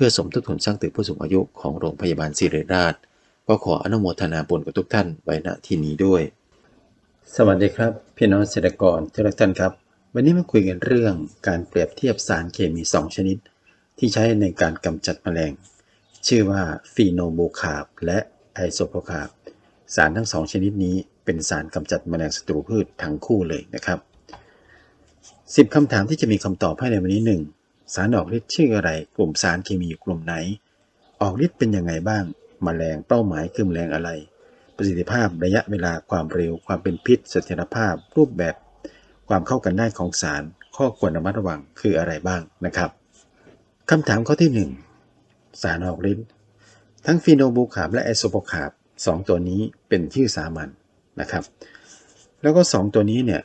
เพื่อสมทบทุนสร้างตึกผู้สูงอายุของโรงพยาบาลศิริราช ก็ขออนุโมทนาบุญกับทุกท่านไว้ณที่นี้ด้วย สวัสดีครับ พี่น้องเกษตรกรทุกท่านครับ วันนี้มาคุยกันเรื่องการเปรียบเทียบสารเคมี 2 ชนิด ที่ใช้ในการกำจัดแมลง ชื่อว่าฟีโนโบคาบและไอโซโพคาบสารทั้งสองชนิดนี้เป็นสารกำจัดแมลงศัตรูพืชทั้งคู่เลยนะครับ10คำถามที่จะมีคำตอบให้ในวันนี้ 1. สารออกฤทธิ์ชื่ออะไร กลุ่มสารเคมีอยู่กลุ่มไหน ออกฤทธิ์เป็นยังไงบ้างมแมลงเป้าหมายคือแมลงอะไร ประสิทธิภาพระยะเวลาความเร็ว ความเป็นพิษเสถียรภาพ รูปแบบ ความเข้ากันได้ของสาร ข้อควรระมัดระวังคืออะไรบ้างนะครับคำถามข้อที่ 1 สารออกฤทธิ์ทั้งฟีโนบูคาบและไอโซโพคาบสองตัวนี้เป็นชื่อสามัญนะครับ แล้วก็สองตัวนี้เนี่ย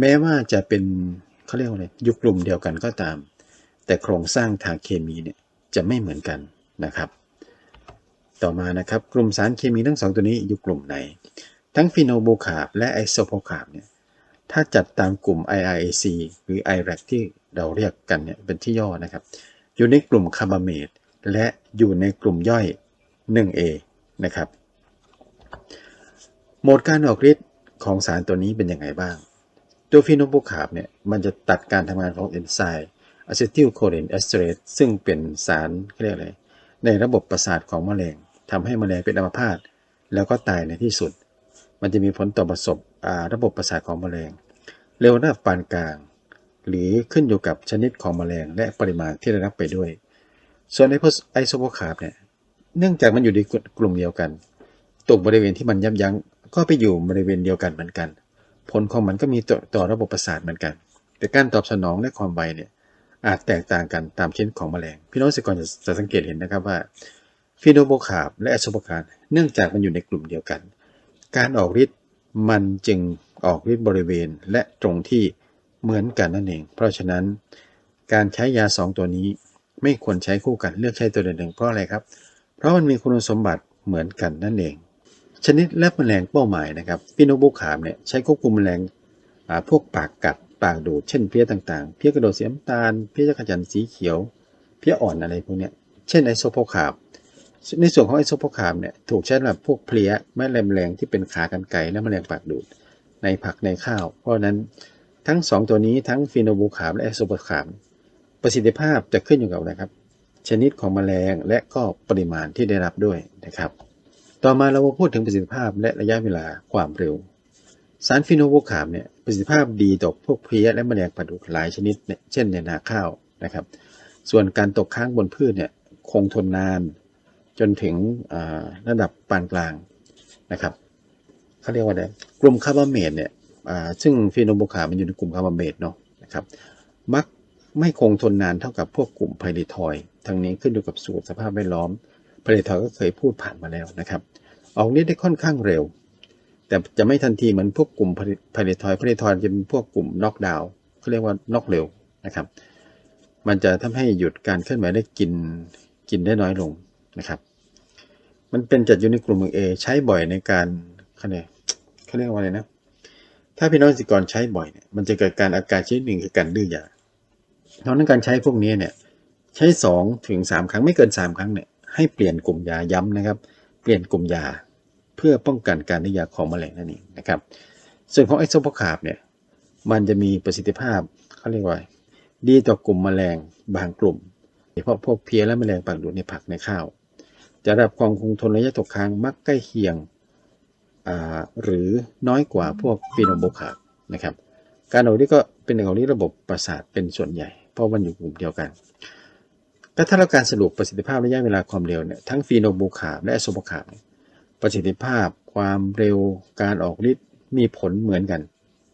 แม้ว่าจะเป็นเขาเรียกว่าอะไรอยู่กลุ่มเดียวกันก็ตาม แต่โครงสร้างทางเคมีเนี่ยจะไม่เหมือนกันนะครับ ต่อมานะครับกลุ่มสารเคมีทั้งสองตัวนี้อยู่กลุ่มไหน ทั้งฟีโนโบคาบและไอโซโพคาบเนี่ยถ้าจัดตามกลุ่ม IRAC หรือ IRAC ที่เราเรียกกันเนี่ยเป็นที่ย่อนะครับ อยู่ในกลุ่มคาร์บาเมตและอยู่ในกลุ่มย่อย 1A นะครับโหมดการออกฤทธิ์ของสารตัวนี้เป็นยังไงบ้าง ตัวฟีโนโบคาบเนี่ยมันจะตัดการทำงานของเอนไซม์ อะซิทิลโคลินเอสเตรตซึ่งเป็นสารเรียกอะไรในระบบประสาทของแมลงทำให้แมลงเป็นอัมพาตแล้วก็ตายในที่สุด มันจะมีผลต่อประสบระบบประสาทของแมลงเร็วระดับปานกลาง หรือขึ้นอยู่กับชนิดของแมลงและปริมาณที่ได้รับไปด้วย ส่วนไอโซโพคาร์บเนี่ยเนื่องจากมันอยู่ในกลุ่มเดียวกันตกบริเวณที่มันยับยั้งก็ไปอยู่บริเวณเดียวกันเหมือนกัน ผลของมันก็มีต่อระบบประสาทเหมือนกัน แต่การตอบสนองและความไวเนี่ย อาจแตกต่างกันตามชนิดของแมลง พี่น้องสิกรจะจะสังเกตเห็นนะครับว่าฟีโนโบคาบและแอสโซโบคาร์เนื่องจากมันอยู่ในกลุ่มเดียวกัน การออกฤทธิ์มันจึงออกฤทธิ์บริเวณและตรงที่เหมือนกันนั่นเอง เพราะฉะนั้น การใช้ยาสองตัวนี้ไม่ควรใช้คู่กันเลือกใช้ตัวใดหนึ่งเพราะอะไรครับ เพราะมันมีคุณสมบัติเหมือนกันนั่นเอง ชนิดและแมลงเป้าหมายนะครับฟีโนโบคาบเนี่ยใช้ควบคุมแมลงพวกปากกัด ปากดูดเช่นเพี้ยต่างๆ เพี้ยกระโดดสีน้ำตาล เพี้ยจักรจันสีเขียว เพี้ยอ่อนอะไรพวกนี้เช่นไอโซโพคาบในส่วนของไอโซโพคาบเนี่ยถูกใช้สำหรับพวกเพลี้ยแม่แมลงที่เป็นขากันไก่และแมลงปากดูด ในผักในข้าว เพราะนั้นทั้ง 2 ตัวนี้ทั้งฟีโนโบคาบและไอโซโพคาบประสิทธิภาพจะขึ้นอยู่กับนะครับ ชนิดของแมลงและก็ปริมาณที่ได้รับด้วยนะครับ ต่อมาเรามาพูดถึงประสิทธิภาพและระยะเวลาความเร็ว สารฟีโนโบคาร์บเนี่ยประสิทธิภาพดีต่อพวกเพลี้ยและแมลงปลาดุกหลายชนิดเนี่ยเช่นในนาข้าวนะครับ ส่วนการตกค้างบนพืชเนี่ยคงทนนาน จนถึงระดับปานกลางนะครับเขาเรียกว่าอะไรกลุ่มคาร์บาเมตเนี่ยซึ่งฟีโนโบคาร์มันอยู่ในกลุ่มคาร์บาเมตเนาะนะครับมักไม่คงทนนานเท่ากับพวกกลุ่มไพริทอยทั้งนี้ขึ้นอยู่กับสูตรสภาพแวดล้อมไพริทอยก็เคยพูดผ่านมาแล้วนะครับ ออกฤทธิ์ได้ค่อนข้างเร็ว แต่จะไม่ทันทีเหมือนพวกกลุ่มไพริทอยไพริทอยจะเป็นพวกกลุ่มน็อกดาวน์เขาเรียกว่าน็อกเร็วนะครับ มันจะทำให้หยุดการเคลื่อนไหวได้กินกินได้น้อยลงนะครับ มันเป็นจัดอยู่ในกลุ่มเอใช้บ่อยในการเขาเรียกเขาเรียกว่าอะไรนะ ถ้าพี่น้องสิกรใช้บ่อยเนี่ยมันจะเกิดการอาการชนิดหนึ่งคือการดื้อยาเพราะนั้นการใช้พวกนี้เนี่ยใช้สองถึงสามครั้งไม่เกินสามครั้งเนี่ยให้เปลี่ยนกลุ่มยาย้ำนะครับ เปลี่ยนกลุ่มยา เพื่อป้องกันการดื้อยาของแมลงนั่นเองนะครับ ส่วนของไอโซโพคาบเนี่ยมันจะมีประสิทธิภาพเขาเรียกว่าดีต่อกลุ่มแมลงบางกลุ่มเฉพาะพวกเพี้ยและแมลงปากดูดในผักในข้าวจะรับความคงทนระยะตกค้างมักใกล้เคียงหรือน้อยกว่าพวกฟีโนโบคาบนะครับ การออกนี่ก็เป็นของที่ระบบประสาทเป็นส่วนใหญ่ เพราะมันอยู่กลุ่มเดียวกันก็ถ้าเราการสรุปประสิทธิภาพระยะเวลาความเร็วเนี่ยทั้งฟีโนโบคาบและแอโซโบคาบ ประสิทธิภาพ ความเร็วการออกฤทธิ์มีผลเหมือนกัน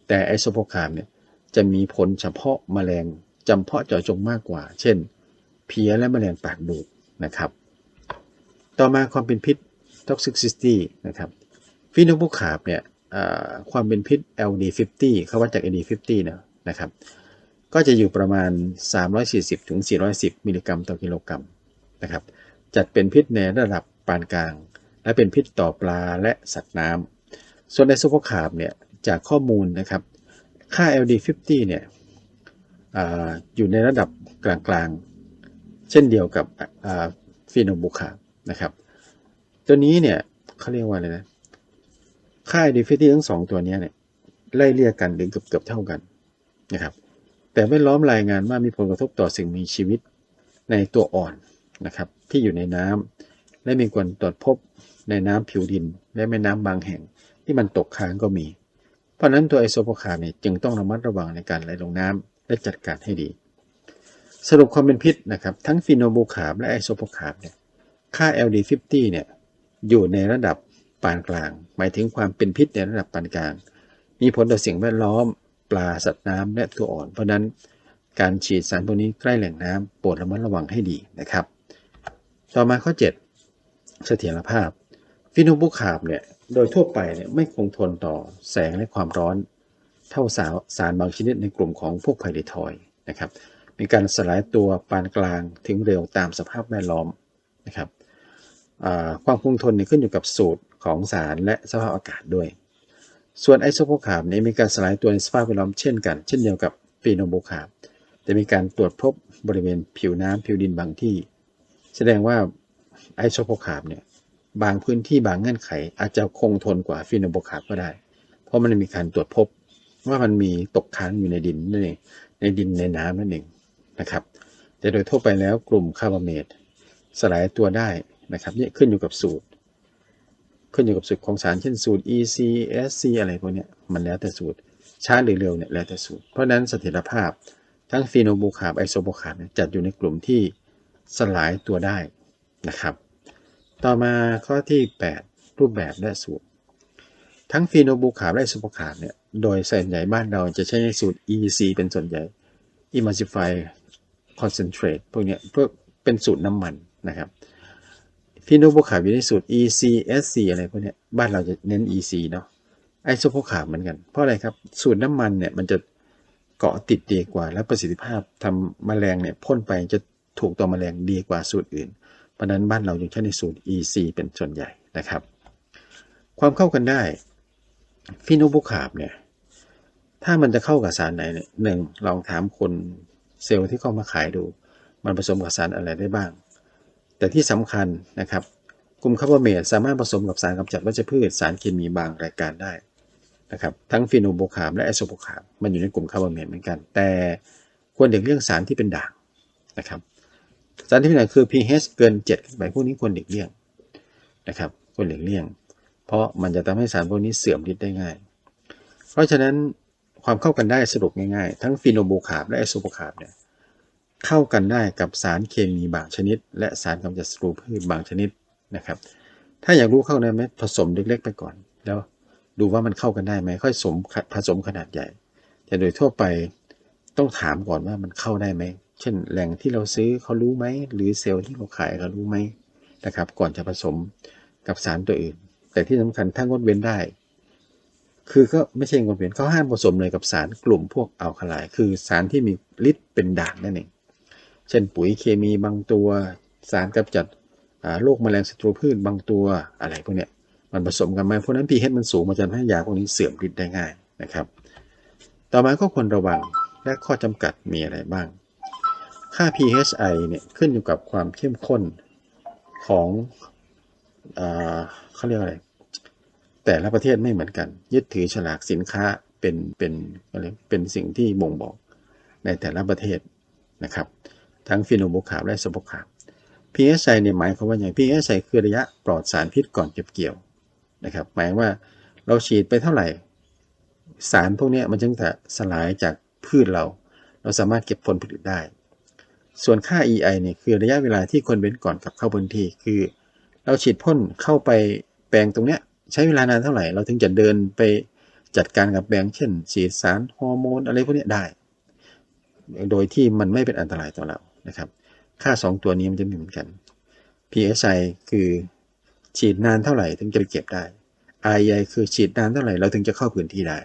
แต่แอโซโบคาร์บเนี่ยจะมีผลเฉพาะแมลงจำเพาะเจาะจงมากกว่า เช่น เพี้ยและแมลงปากดูดนะครับ ต่อมาความเป็นพิษ toxicity นะครับฟีโนบุคาบเนี่ยความเป็นพิษ LD50 เขาวัดจาก LD50 นะนะครับ ก็จะอยู่ประมาณ 340ถึง410 มิลลิกรัมต่อกิโลกรัมนะครับ จัดเป็นพิษในระดับปานกลาง และเป็นพิษต่อปลาและสัตว์น้ำส่วนไอโซโพคาร์บเนี่ยจากข้อมูลนะครับค่า LD50 เนี่ยออยู่ในระดับกลางๆ เช่นเดียวกับฟีโนบุคาร์บนะครับ ตัวนี้เนี่ยเขาเรียกว่าอะไรนะค่า LD50 ทั้งสองตัวนี้เนี่ยไล่เลี่ยกันหรือเกือบเกือบเท่ากันนะครับแต่ไม่ล้อมรายงานว่ามีผลกระทบต่อสิ่งมีชีวิตในตัวอ่อนนะครับที่อยู่ในน้ำและมีการตรวจพบ ในน้ำผิวดิน และแม่น้ำบางแห่งที่มันตกค้างก็มี เพราะฉะนั้นตัวไอโซโพคาเนี่ยจึงต้องระมัดระวังในการไหลลงน้ำและจัดการให้ดี สรุปความเป็นพิษนะครับทั้งฟีโนบูคาบและไอโซโพคาบเนี่ยค่า LD50 เนี่ยอยู่ในระดับปานกลาง หมายถึงความเป็นพิษในระดับปานกลาง มีผลต่อสิ่งแวดล้อม ปลาสัตว์น้ำและตัวอ่อน เพราะฉะนั้นการฉีดสารพวกนี้ใกล้แหล่งน้ำโปรดระมัดระวังให้ดีนะครับ ต่อมาข้อ 7 เสถียรภาพ ฟิโนบุคาบเนี่ยโดยทั่วไปเนี่ยไม่คงทนต่อแสงและความร้อน เท่าสารสารบางชนิดในกลุ่มของพวกไพริทอยด์นะครับ มีการสลายตัวปานกลางถึงเร็วตามสภาพแวดล้อมนะครับความคงทนเนี่ยขึ้นอยู่กับสูตรของสารและสภาพอากาศด้วย ส่วนไอโซโพคาบเนี่ยมีการสลายตัวในสภาพแวดล้อมเช่นกัน เช่นเดียวกับฟีโนโบคาบแต่มีการตรวจพบบริเวณผิวน้ำผิวดินบางที่ แสดงว่าไอโซโพคาบเนี่ย บางพื้นที่บางเงื่อนไข อาจจะคงทนกว่าฟีโนโบคาร์บก็ได้ เพราะมันมีการตรวจพบว่ามันมีตกค้างอยู่ในดินนั่นเองในดินในน้ำนั่นเองนะครับแต่โดยทั่วไปแล้วกลุ่มคาร์บอเมตสลายตัวได้นะครับเนี่ยขึ้นอยู่กับสูตร ขึ้นอยู่กับสูตรของสารเช่นสูตร EC SC อะไรพวกนี้มันแล้วแต่สูตรช้าหรือเร็วเนี่ยแล้วแต่สูตร เพราะฉะนั้นเสถียรภาพทั้งฟีโนบูคาร์บไอโซโบคาร์บจัดอยู่ในกลุ่มที่สลายตัวได้นะครับ ต่อมาข้อที่ 8 รูปแบบและสูตร ทั้งฟีโนบูคาและไอโซโบคาเนี่ยโดยส่วนใหญ่บ้านเราจะใช้ในสูตร EC เป็นส่วนใหญ่ Emulsify Concentrate พวกเนี้ยเพื่อเป็นสูตรน้ำมันนะครับฟีโนโบคาอยู่ในสูตร EC SC อะไรพวกเนี้ยบ้านเราจะเน้น EC เนาะไอโซโพคาเหมือนกัน เพราะอะไรครับ สูตรน้ำมันเนี่ยมันจะเกาะติดดีกว่า และประสิทธิภาพทำแมลงเนี่ยพ่นไปจะถูกตัวแมลงดีกว่าสูตรอื่นเราะนั้นบ้านเรายังใช้ในสูตร EC เป็นส่วนใหญ่นะครับ ความเข้ากันได้ฟีโนโบคาบเนี่ยถ้ามันจะเข้ากับสารไหนเนี่ยหนึ่งลองถามคนเซลล์ที่เข้ามาขายดู มันผสมกับสารอะไรได้บ้าง แต่ที่สำคัญนะครับกลุ่มคาร์บอเมตสามารถผสมกับสารกำจัดวัชพืชสารเคมีบางรายการได้นะครับทั้งฟีโนโบคาร์บและไอโซโบคาร์บมันอยู่ในกลุ่มคาร์บอเมตเหมือนกัน แต่ควรเด็กเลี่ยงสารที่เป็นด่างนะครับ สารที่เป็นด่งคือ pH เกิน 7 ขึ้นไปพวกนี้ควรเด็กเลี่ยงนะครับควรเด็กเลี่ยง เพราะมันจะทำให้สารพวกนี้เสื่อมฤทธิ์ได้ง่าย เพราะฉะนั้นความเข้ากันได้สรุปง่ายๆ ทั้งฟีโนโบคาร์บและไอโซโบคาร์บเนี่ยเข้ากันได้กับสารเคมีบางชนิด และสารกำจัดศัตรูพืชบางชนิดนะครับ ถ้าอยากรู้เข้าได้ไหมผสมเล็กๆไปก่อน แล้วดูว่ามันเข้ากันได้ไหมค่อยสมผสมขนาดใหญ่ แต่โดยทั่วไปต้องถามก่อนว่ามันเข้าได้ไหม เช่นแหล่งที่เราซื้อเขารู้ไหม หรือเซลล์ที่เราขายเขารู้ไหมนะครับ ก่อนจะผสมกับสารตัวอื่น แต่ที่สำคัญถ้างดเว้นได้ คือก็ไม่ใช่งดเว้นเขาห้ามผสมเลยกับสารกลุ่มพวกอัลคาไลคือสารที่มีฤทธิ์เป็นด่างนั่นเองเช่นปุ๋ยเคมีบางตัว สารกำจัดโรคแมลงศัตรูพืชบางตัวอะไรพวกเนี้ยมันผสมกันมาเพราะนั้น pH มันสูงมันจะทำให้ยาพวกนี้เสื่อมฤทธิ์ได้ง่ายนะครับ ต่อมาก็ควรระวังและข้อจำกัดมีอะไรบ้าง ค่า pHi เนี่ยขึ้นอยู่กับความเข้มข้นของอ่าเขาเรียกอะไร แต่ละประเทศไม่เหมือนกัน ยึดถือฉลากสินค้าเป็นเป็นอะไรเป็นสิ่งที่บ่งบอกในแต่ละประเทศนะครับ ทั้งฟิโนโบคาบและโซโบคาบ PSI เนี่ยหมายความว่าอย่าง PSI คือระยะปลอดสารพิษก่อนเก็บเกี่ยวนะครับ หมายว่าเราฉีดไปเท่าไหร่ สารพวกนี้มันจึงจะสลายจากพืชเรา เราสามารถเก็บผลผลิตได้ ส่วนค่า EI เนี่ยคือระยะเวลาที่คนเว้นก่อนกับเข้าพื้นที่ คือ เราฉีดพ่นเข้าไปแปลงตรงเนี้ยใช้เวลานานเท่าไหร่ เราถึงจะเดินไปจัดการกับแปลงเช่น ฉีดสารฮอร์โมนอะไรพวกเนี้ยได้ โดยที่มันไม่เป็นอันตรายต่อเรานะครับ ค่า 2 ตัวนี้มันจะไม่เหมือนกัน PSI คือฉีดนานเท่าไหร่ถึงจะไปเก็บได้ REI คือฉีดนานเท่าไหร่เราถึงจะเข้าพื้นที่ได้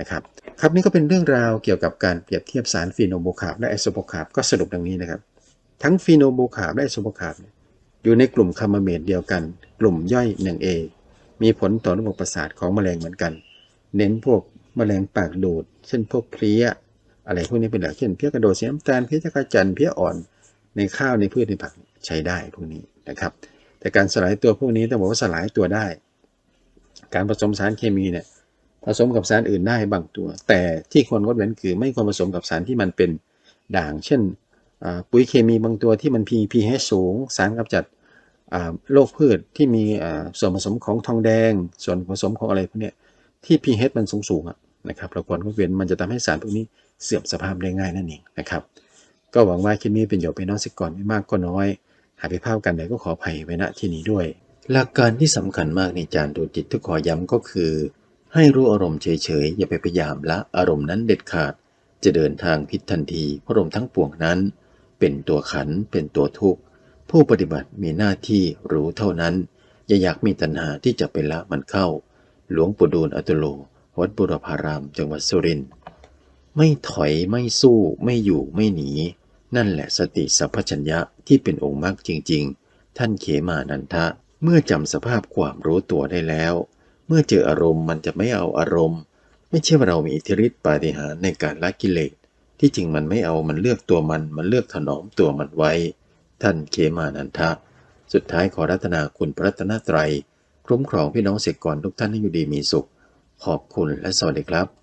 นะครับครับนี่ก็เป็นเรื่องราวเกี่ยวกับการเปรียบเทียบสารฟีโนโบคาร์บและไอโซโบคาร์บก็สรุปดังนี้นะครับ ทั้งฟีโนโบคาร์บและไอโซโบคาร์บอยู่ในกลุ่มคาร์มาเมดเดียวกัน กลุ่มย่อย 1A มีผลต่อระบบประสาทของแมลงเหมือนกัน เน้นพวกแมลงปากดูด เช่นพวกเพลี้ย อะไรพวกนี้เป็นหลักเช่นเพี้ยกระโดดสีน้ำตาลเพี้ยจักรจันเพี้ยอ่อน ในข้าวในพืชในผักใช้ได้พวกนี้นะครับ แต่การสลายตัวพวกนี้ต้องบอกว่าสลายตัวได้ การผสมสารเคมีเนี่ย ผสมกับสารอื่นได้บางตัว แต่ที่ควรงดเว้นคือไม่ควรผสมกับสารที่มันเป็นด่าง เช่นปุ๋ยเคมีบางตัวที่มัน pH สูง สารกำจัดโรคพืชที่มีส่วนผสมของทองแดง ส่วนผสมของอะไรพวกนี้ที่ pH มันสูงสูงนะครับเราควรงดเว้นมันจะทำให้สารพวกนี้เสื่อมสภาพได้ง่ายนั่นเองนะครับ ก็หวังว่าคลิปนี้เป็นประโยชน์ไปน้องสิก่อนไม่มากก็น้อย หากผิดพลาดกันใดก็ขออภัยไว้ณที่นี้ด้วย หลักการที่สำคัญมากในจานดูจิตที่ขอย้ำก็คือ ให้รู้อารมณ์เฉยๆ อย่าไปพยายามละอารมณ์นั้นเด็ดขาด จะเดินทางผิดทันทีเพราะอารมณ์ทั้งปวงนั้น เป็นตัวขันเป็นตัวทุกข์ ผู้ปฏิบัติมีหน้าที่รู้เท่านั้น อย่าอยากมีตัณหาที่จะไปละมันเข้า หลวงปู่ดูลอัตุโล วัดบุรพาราม จังหวัดสุรินทร์ไม่ถอยไม่สู้ไม่อยู่ไม่หนี นั่นแหละสติสัพพัญญะที่เป็นองค์มรรคจริง ๆ ท่านเขมานันทะเมื่อจำสภาพความรู้ตัวได้แล้ว เมื่อเจออารมณ์มันจะไม่เอาอารมณ์ ไม่ใช่ว่าเรามีอิทธิฤทธิปาฏิหาริย์ในการละกิเลส ที่จริงมันไม่เอามันเลือกตัวมัน มันเลือกถนอมตัวมันไว้ ท่านเคมานันทะ สุดท้ายขอรัตนาคุณพระรัตนตรัย คุ้มครองพี่น้องเสกกรทุกท่านให้อยู่ดีมีสุข ขอบคุณและสวัสดีครับ